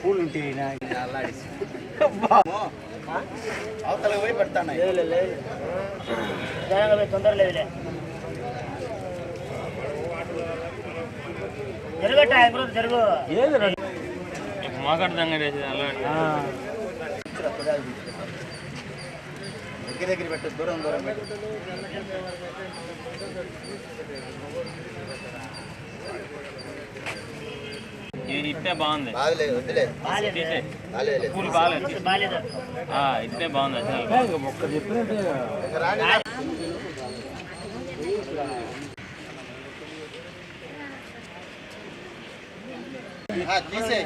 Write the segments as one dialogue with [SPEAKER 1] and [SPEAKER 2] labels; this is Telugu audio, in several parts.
[SPEAKER 1] పూలు ఉంటాయి
[SPEAKER 2] అవతల పోయి పెడతాను
[SPEAKER 1] తొందర లేదులే జరగట ఇప్పుడు జరుగు
[SPEAKER 3] మాట్లాడదాం వేసేది అలా
[SPEAKER 2] దగ్గర దగ్గర పెట్టు దూరం దూరం పెట్టు.
[SPEAKER 3] ఇది ఇట్టే బాగుంది.
[SPEAKER 2] వద్దులే.
[SPEAKER 1] బాగాలేదు.
[SPEAKER 3] ఇట్టే బాగుంది. అసలు
[SPEAKER 2] రాని ఆ, తీసేయ్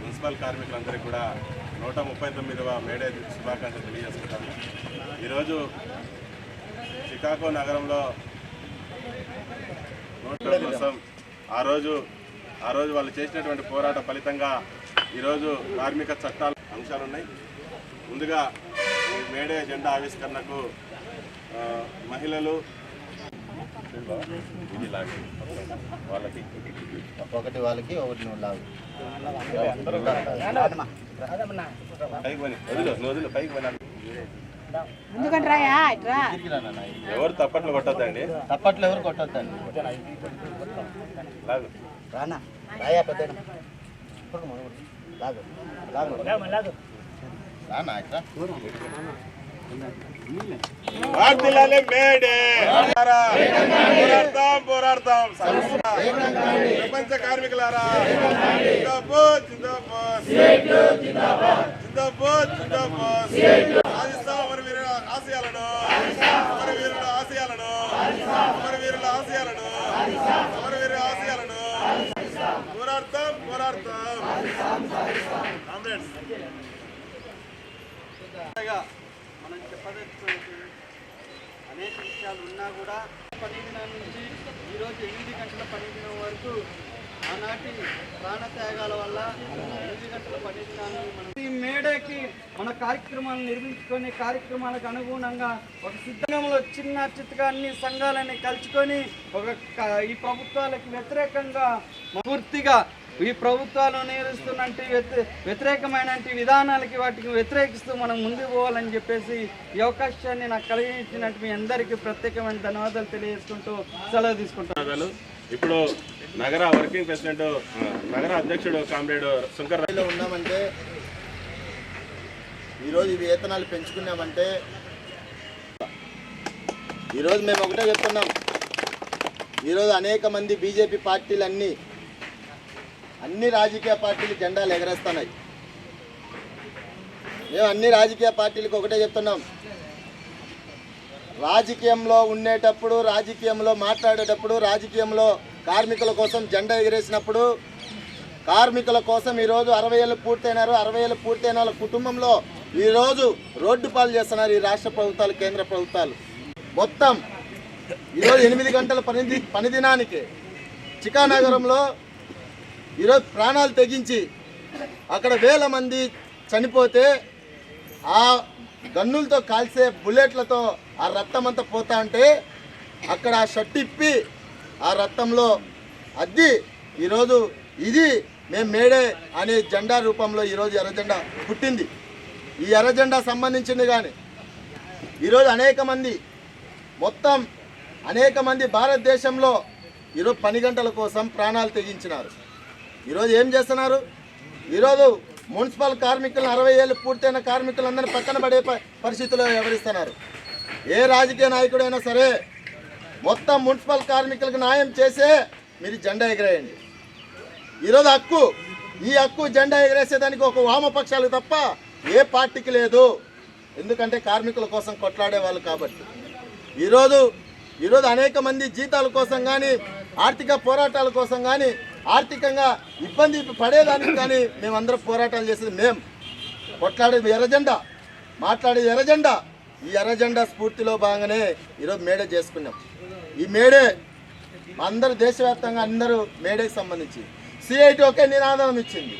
[SPEAKER 4] మున్సిపల్ కార్మికులందరికీ కూడా నూట ముప్పై తొమ్మిదవ మేడే శుభాకాంక్షలు తెలియజేసుకుంటాను. ఈరోజు చికాగో నగరంలో నోట్ల కోసం ఆ రోజు ఆ రోజు వాళ్ళు చేసినటువంటి పోరాట ఫలితంగా ఈరోజు కార్మిక చట్టాల అంశాలున్నాయి ముందుగా ఈ మేడే జెండా ఆవిష్కరణకు ఆ, మహిళలు వాళ్ళకి
[SPEAKER 2] ఒకటి వాళ్ళకి ఒకటి నువ్వు లాగు.
[SPEAKER 4] పైకి వదిలు వదిలు పైకి ఎవరు తప్పట్లు కొట్టద్దండి?
[SPEAKER 2] తప్పట్లు ఎవరు కొట్టొద్దండి?
[SPEAKER 4] లాగు.
[SPEAKER 2] రానా? రాయా పెద్ద లాగు. లాగు
[SPEAKER 1] లాగు.
[SPEAKER 4] వార్తిల్లాలి మేడే. పోరాడతాం పోరాడతాం. ప్రపంచ కార్మికులారా. జిందాబాద్ జిందాబాద్. జిందాబాద్ జిందాబాద్. సాధిస్తాం
[SPEAKER 5] మనం చెప్పదలుచుకున్నది అనేక విషయాలు ఉన్నా కూడా పని దినం నుంచి ఈరోజు ఎనిమిది గంటల పని దినం వరకు ఆనాటి ప్రాణత్యాగాల వల్ల ఎనిమిది ఈ మేడకి మన కార్యక్రమాలు నిర్మించుకొని కార్యక్రమాలకు అనుగుణంగా ఒక సిద్ధంలో చిన్న చిత్తగా అన్ని సంఘాలని కలుసుకొని ఒక ఈ ప్రభుత్వాలకు వ్యతిరేకంగా పూర్తిగా ఈ ప్రభుత్వాలు నేరుస్తున్నట్టు వ్యతిరేకమైన విధానాలకి వాటికి వ్యతిరేకిస్తూ మనం ముందుకు పోవాలని చెప్పేసి ఈ అవకాశాన్ని నాకు కలిగించినట్టు మీ అందరికీ ప్రత్యేకమైన ధన్యవాదాలు తెలియజేసుకుంటూ సెలవు
[SPEAKER 4] తీసుకుంటున్నాను. ఇప్పుడు నగర వర్కింగ్ ప్రెసిడెంట్ నగర అధ్యక్షుడు కామ్రేడ్ శంకర్ రావు
[SPEAKER 2] ఉన్నామంటే ఈరోజు వేతనాలు పెంచుకున్నామంటే ఈరోజు మేము ఒకటే చెప్తున్నాం. ఈరోజు అనేక మంది బీజేపీ పార్టీలు అన్నీ అన్ని రాజకీయ పార్టీలు జెండాలు ఎగరేస్తున్నాయి. మేము అన్ని రాజకీయ పార్టీలకు ఒకటే చెప్తున్నాం. రాజకీయంలో ఉండేటప్పుడు రాజకీయంలో మాట్లాడేటప్పుడు రాజకీయంలో కార్మికుల కోసం జెండా ఎగిరేసినప్పుడు కార్మికుల కోసం ఈరోజు అరవై ఏళ్ళు పూర్తయినారు. అరవై ఏళ్ళు పూర్తయిన వాళ్ళ కుటుంబంలో ఈరోజు రోడ్డు పాలు చేస్తున్నారు ఈ రాష్ట్ర ప్రభుత్వాలు కేంద్ర ప్రభుత్వాలు. మొత్తం ఈరోజు ఎనిమిది గంటల పని పనిదినానికి పని దినానికి చికానగరంలో ఈరోజు ప్రాణాలు తెగించి అక్కడ వేల మంది చనిపోతే ఆ గన్నులతో కాల్సే బుల్లెట్లతో ఆ రక్తం అంతా పోతా అంటే అక్కడ ఆ షర్ట్ ఇప్పి ఆ రక్తంలో అద్ది ఈరోజు ఇది మేము మేడే అనే జెండా రూపంలో ఈరోజు ఎర్రజెండా పుట్టింది. ఈ ఎర్రజెండా సంబంధించింది కానీ ఈరోజు అనేక మంది మొత్తం అనేక మంది భారతదేశంలో ఈరోజు పని గంటల కోసం ప్రాణాలు తెగించినారు. ఈరోజు ఏం చేస్తున్నారు? ఈరోజు మున్సిపల్ కార్మికులను అరవై ఏళ్ళు పూర్తయిన కార్మికులందరినీ పక్కన పడే పరిస్థితుల్లో పరిస్థితిలో వ్యవహరిస్తున్నారు. ఏ రాజకీయ నాయకుడైనా సరే మొత్తం మున్సిపల్ కార్మికులకు న్యాయం చేసే మీరు జెండా ఎగరేయండి. ఈరోజు హక్కు ఈ హక్కు జెండా ఎగరేసేదానికి ఒక వామపక్షాలు తప్ప ఏ పార్టీకి లేదు. ఎందుకంటే కార్మికుల కోసం కొట్లాడే వాళ్ళు కాబట్టి. ఈరోజు ఈరోజు అనేక మంది జీతాల కోసం కానీ ఆర్థిక పోరాటాల కోసం కానీ ఆర్థికంగా ఇబ్బంది పడేదానికి కానీ మేమందరం పోరాటాలు చేసేది మేము కొట్లాడేది ఎర్రజెండా మాట్లాడేది ఎర్రజెండా ఈ ఎర్రజెండా స్ఫూర్తిలో భాగంగానే ఈరోజు మేడే చేసుకున్నాం. ఈ మేడే అందరూ దేశవ్యాప్తంగా అందరూ మేడేకి సంబంధించి. సిఐటి ఒకే నినాదం ఇచ్చింది.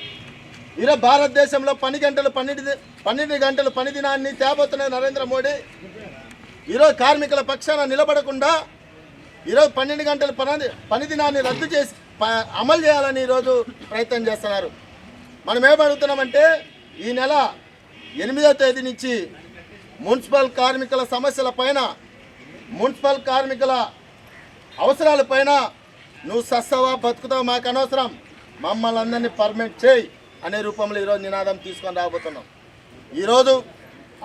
[SPEAKER 2] ఈరోజు భారతదేశంలో పని గంటలు పన్నెండు పన్నెండు గంటలు పని దినాన్ని తేబోతున్న నరేంద్ర మోడీ. ఈరోజు కార్మికుల పక్షాన నిలబడకుండా ఈరోజు పన్నెండు గంటల పని పని దినాన్ని రద్దు చేసి ప- అమలు చేయాలని ఈరోజు ప్రయత్నం చేస్తున్నారు. మనం ఏమడుగుతున్నామంటే ఈ నెల ఎనిమిదో తేదీ నుంచి మున్సిపల్ కార్మికుల సమస్యల పైన మున్సిపల్ కార్మికుల అవసరాలపైన నువ్వు సస్తవా బతుకుతావు మాకు అనవసరం. మమ్మల్ని అందరినీ పర్మిట్ చేయి అనే రూపంలో ఈరోజు నినాదం తీసుకొని రాబోతున్నాం. ఈరోజు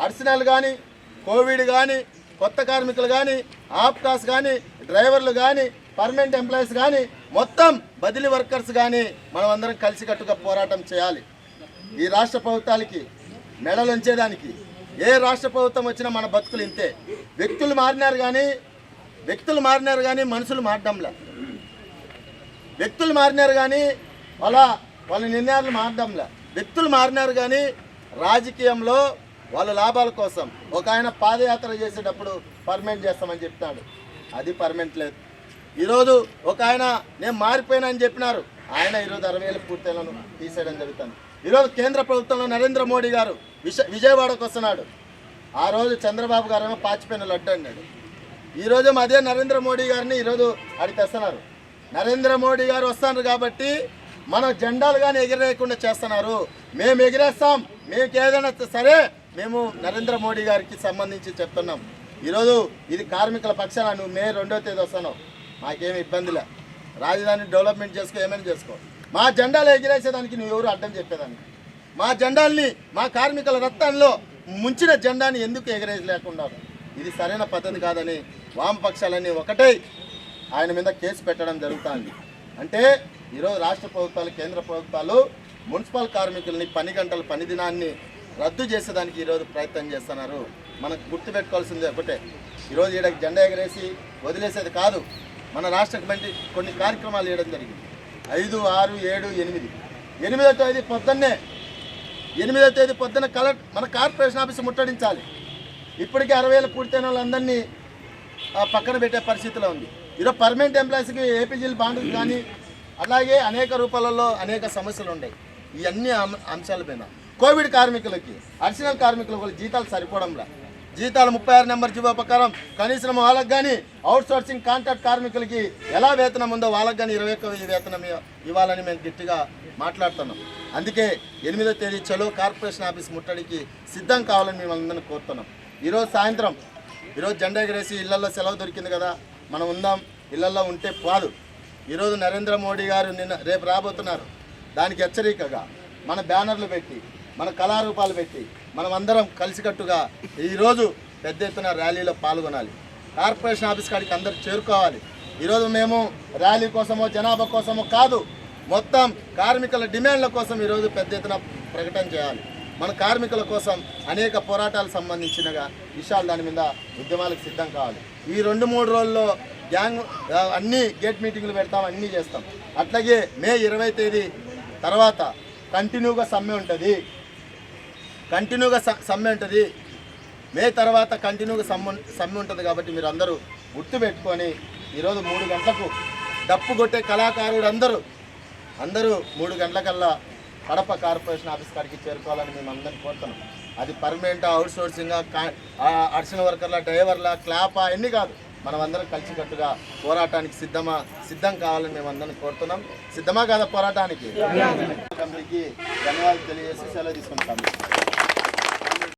[SPEAKER 2] అర్సనల్ కానీ కోవిడ్ కానీ కొత్త కార్మికులు కానీ ఆప్కాస్ కానీ డ్రైవర్లు కానీ పర్మనెంట్ ఎంప్లాయీస్ కానీ మొత్తం బదిలీ వర్కర్స్ కానీ మనం అందరం కలిసికట్టుగా పోరాటం చేయాలి. ఈ రాష్ట్ర ప్రభుత్వాలకి మెడలు ఉంచేదానికి ఏ రాష్ట్ర ప్రభుత్వం వచ్చినా మన బతుకులు ఇంతే. వ్యక్తులు మారినారు కానీ వ్యక్తులు మారినారు కానీ మనుషులు మారడంలే. వ్యక్తులు మారినారు కానీ వాళ్ళ వాళ్ళ నిర్ణయాలు మారడంలే. వ్యక్తులు మారినారు కానీ రాజకీయంలో వాళ్ళ లాభాల కోసం ఒక ఆయన పాదయాత్ర చేసేటప్పుడు పర్మనెంట్ చేస్తామని చెప్తాడు. అది పర్మనెంట్ లేదు. ఈరోజు ఒక ఆయన నేను మారిపోయినా అని చెప్పినారు. ఆయన ఈరోజు అరవై వేలు పూర్తయిలను తీసేయడం జరుగుతుంది. ఈరోజు కేంద్ర ప్రభుత్వంలో నరేంద్ర మోడీ గారు విజ విజయవాడకు వస్తున్నాడు. ఆ రోజు చంద్రబాబు గారు ఏమో పాచిపోయిన లడ్డు అన్నాడు. ఈరోజు అదే నరేంద్ర మోడీ గారిని ఈరోజు అడిగి తెస్తున్నారు నరేంద్ర మోడీ గారు వస్తున్నారు కాబట్టి మన జెండాలు కానీ ఎగిరేయకుండా చేస్తున్నారు. మేము ఎగిరేస్తాం. మీకు ఏదైనా సరే మేము నరేంద్ర మోడీ గారికి సంబంధించి చెప్తున్నాం. ఈరోజు ఇది కార్మికుల పక్షాన నువ్వు మే రెండో తేదీ వస్తున్నావు. మాకేమి ఇబ్బందిలే రాజధాని డెవలప్మెంట్ చేసుకో ఏమైనా చేసుకో. మా జెండాలు ఎగిరేసేదానికి నువ్వు ఎవరు అడ్డం చెప్పేదానికి మా జెండాల్ని మా కార్మికుల రక్తంలో ముంచిన జెండాని ఎందుకు ఎగరేయలేకుండా ఇది సరైన పద్ధతి కాదని వామపక్షాలన్నీ ఒకటే ఆయన మీద కేసు పెట్టడం జరుగుతుంది. అంటే ఈరోజు రాష్ట్ర ప్రభుత్వాలు కేంద్ర ప్రభుత్వాలు మున్సిపల్ కార్మికుల్ని పని గంటల పని దినాన్ని రద్దు చేసేదానికి ఈరోజు ప్రయత్నం చేస్తున్నారు. మనకు గుర్తుపెట్టుకోవాల్సింది ఒకటే. ఈరోజు ఈడకి జెండా ఎగరేసి వదిలేసేది కాదు. మన రాష్ట్ర కమిటీ కొన్ని కార్యక్రమాలు చేయడం జరిగింది. ఐదు ఆరు ఏడు ఎనిమిది. ఎనిమిదో తేదీ పొద్దున్నే ఎనిమిదో తేదీ పొద్దున్న కలెక్ట్ మన కార్పొరేషన్ ఆఫీస్ ముట్టడించాలి. ఇప్పటికే అరవై వేలు పూర్తయిన వాళ్ళందరినీ పక్కన పెట్టే పరిస్థితిలో ఉంది. ఈరోజు పర్మనెంట్ ఎంప్లాయీస్కి ఏపీజీలు బాండ్లు కానీ అలాగే అనేక రూపాలలో అనేక సమస్యలు ఉన్నాయి. ఇవన్నీ అం- అంశాల పైన కోవిడ్ కార్మికులకి అడిషనల్ కార్మికులకు వాళ్ళ జీతాలు సరిపోవడంలా. జీతాలు ముప్పై ఆరు నెంబర్ జీవో ప్రకారం కనీసం వాళ్ళకి కానీ అవుట్ సోర్సింగ్ కాంట్రాక్ట్ కార్మికులకి ఎలా వేతనం ఉందో వాళ్ళకి కానీ ఇరవై ఒక్క వేతనం ఇవ్వాలని మేము గట్టిగా మాట్లాడుతున్నాం. అందుకే ఎనిమిదో తేదీ చలో కార్పొరేషన్ ఆఫీస్ ముట్టడికి సిద్ధం కావాలని మేము అందరిని కోరుతున్నాం. ఈరోజు సాయంత్రం ఈరోజు జెండా ఎగరేసి ఇళ్ళలో సెలవు దొరికింది కదా మనం ఉందాం ఇళ్ళలో ఉంటే పాదు ఈరోజు నరేంద్ర మోడీ గారు నిన్న రేపు రాబోతున్నారు. దానికి హెచ్చరికగా మన బ్యానర్లు పెట్టి మన కళారూపాలు పెట్టి మనం అందరం కలిసికట్టుగా ఈరోజు పెద్ద ఎత్తున ర్యాలీలో పాల్గొనాలి. కార్పొరేషన్ ఆఫీస్ కాడికి అందరు చేరుకోవాలి. ఈరోజు మేము ర్యాలీ కోసమో జనాభా కోసమో కాదు మొత్తం కార్మికుల డిమాండ్ల కోసం ఈరోజు పెద్ద ఎత్తున ప్రకటన చేయాలి. మన కార్మికుల కోసం అనేక పోరాటాలకు సంబంధించినగా విషయాలు దాని మీద ఉద్యమాలకు సిద్ధం కావాలి. ఈ రెండు మూడు రోజుల్లో గ్యాంగ్ అన్ని గేట్ మీటింగ్లు పెడతాం అన్నీ చేస్తాం. అట్లాగే మే ఇరవై తేదీ తర్వాత కంటిన్యూగా సమ్మె ఉంటుంది. కంటిన్యూగా సమ్మె ఉంటుంది. మే తర్వాత కంటిన్యూగా సమ్మె సమ్మె ఉంటుంది కాబట్టి మీరు అందరూ గుర్తుపెట్టుకొని ఈరోజు మూడు గంటలకు డప్పు కొట్టే కళాకారుడు అందరూ అందరూ మూడు గంటలకల్లా కడప కార్పొరేషన్ ఆఫీస్ కాడికి చేరుకోవాలని మేము అందరిని కోరుతున్నాం. అది పర్మనెంట్ అవుట్ సోర్సింగ్ అడిషనల్ వర్కర్ల డ్రైవర్ల క్లాపా అన్నీ కాదు. మనం అందరం కలిసికట్టుగా పోరాటానికి సిద్ధమా సిద్ధం కావాలని మేము అందరం కోరుతున్నాం. సిద్ధమా కాదా పోరాటానికి? ధన్యవాదాలు తెలియజేసి సెలవు తీసుకుంటాం.